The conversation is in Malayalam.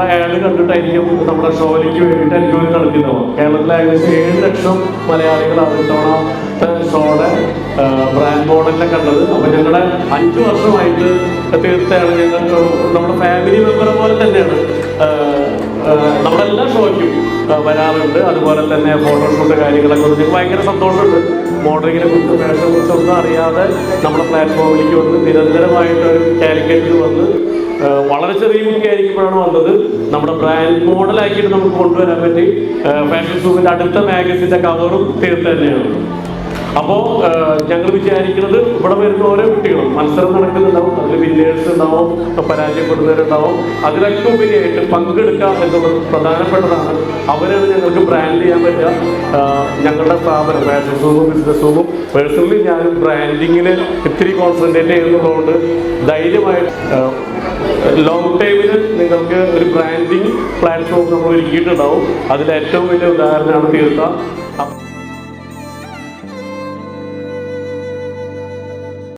നമ്മുടെ ആഡ് കണ്ടിട്ടായിരിക്കും നമ്മുടെ ഷോയിലേക്ക് വേണ്ടിയിട്ട് അവർ കളിക്കുന്നത്. കേരളത്തിലെ ഏകദേശം ഏഴ് ലക്ഷം മലയാളികളാണ് ഇത്തവണത്തെ ഷോയുടെ ബ്രാൻഡ് മോഡലിനെ കണ്ടത്. അപ്പൊ ഞങ്ങളുടെ അഞ്ച് വർഷമായിട്ട് തീർച്ചയാണ് ഞങ്ങൾ നമ്മുടെ ഫാമിലി മെമ്പറെ പോലെ തന്നെയാണ്. നമ്മളെല്ലാ ഷോയ്ക്കും വരാറുണ്ട്. അതുപോലെ തന്നെ ഫോട്ടോഷൂട്ട് കാര്യങ്ങളൊക്കെ. ഞങ്ങൾക്ക് ഭയങ്കര സന്തോഷമുണ്ട്. മോഡലിങ്ങിനെ കുറിച്ച് ഫാഷനെ കുറിച്ചും ഒന്നും അറിയാതെ നമ്മുടെ പ്ലാറ്റ്ഫോമിലേക്ക് വന്ന് നിരന്തരമായിട്ട് ഒരു കാലിക്കറ്റിൽ വന്ന് വളരെ ചെറിയ കുട്ടിയായിരിക്കുമ്പോഴാണ് വന്നത്. നമ്മുടെ ബ്രാൻഡ് മോഡലാക്കിയിട്ട് നമുക്ക് കൊണ്ടുവരാൻ പറ്റി ഫാഷൻ ഷൂവിന്റെ അടുത്ത മാഗസിന്റെ കവറും തീർത്ത് തന്നെയാണ്. അപ്പോൾ ഞങ്ങൾ വിചാരിക്കുന്നത് ഇവിടെ വരുന്ന ഓരോ കുട്ടികളും മത്സരം നടക്കുന്നുണ്ടാവും അതിൽ വിന്നേഴ്സ് ഉണ്ടാവും പരാജയപ്പെടുന്നവരുണ്ടാവും. അതിലൊക്കെ ഉപരിയായിട്ട് പങ്കെടുക്കുക എന്നുള്ളത് പ്രധാനപ്പെട്ടതാണ്. അവരാണ് ഞങ്ങൾക്ക് ബ്രാൻഡ് ചെയ്യാൻ പറ്റുക. ഞങ്ങളുടെ സ്ഥാപനം ഫാഷൻ സൂമും ബിസിനസ് സൂമും പേഴ്സണലി ഞാനും ബ്രാൻഡിങ്ങിൽ ഇത്തിരി കോൺസെൻട്രേറ്റ് ചെയ്യുന്നതുകൊണ്ട് ധൈര്യമായിട്ട് ലോങ് ടൈമിൽ നിങ്ങൾക്ക് ഒരു ബ്രാൻഡിങ് പ്ലാറ്റ്ഫോം നമ്മൾ ഒരുക്കിയിട്ടുണ്ടാവും. അതിൽ ഏറ്റവും വലിയ ഉദാഹരണമാണ് തീർത്ത.